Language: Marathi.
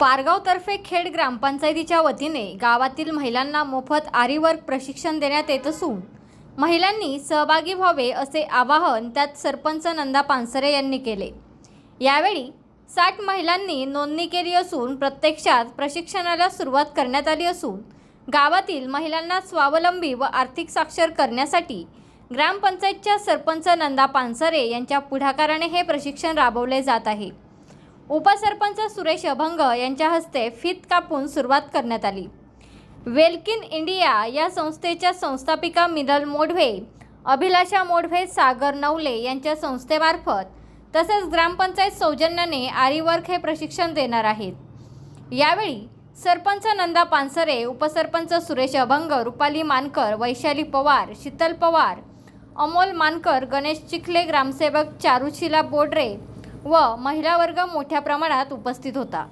पारगावतर्फे खेड ग्रामपंचायतीच्या वतीने गावातील महिलांना मोफत आरीवर्क प्रशिक्षण देण्यात येत असून महिलांनी सहभागी व्हावे असे आवाहन त्यात सरपंच नंदा पानसरे यांनी केले. यावेळी साठ महिलांनी नोंदणी केली असून प्रत्यक्षात प्रशिक्षणाला सुरुवात करण्यात आली असून गावातील महिलांना स्वावलंबी व आर्थिक साक्षर करण्यासाठी ग्रामपंचायतच्या सरपंच नंदा पानसरे यांच्या पुढाकाराने हे प्रशिक्षण राबवले जात आहे. उपसरपंच सुरेश अभंग यांच्या हस्ते फित कापून सुरुवात करण्यात आली. वेलकिन इंडिया या संस्थेच्या संस्थापिका मिनल मोढवे अभिलाषा मोढवे सागर नवले यांच्या संस्थेमार्फत तसेच ग्रामपंचायत सौजन्याने आरीवर्क हे प्रशिक्षण देणार आहेत. यावेळी सरपंच नंदा पानसरे उपसरपंच सुरेश अभंग रुपाली मानकर वैशाली पवार शीतल पवार अमोल मानकर गणेश चिखले ग्रामसेवक चारुशिला बोडरे व महिला वर्ग मोठ्या प्रमाणात उपस्थित होता.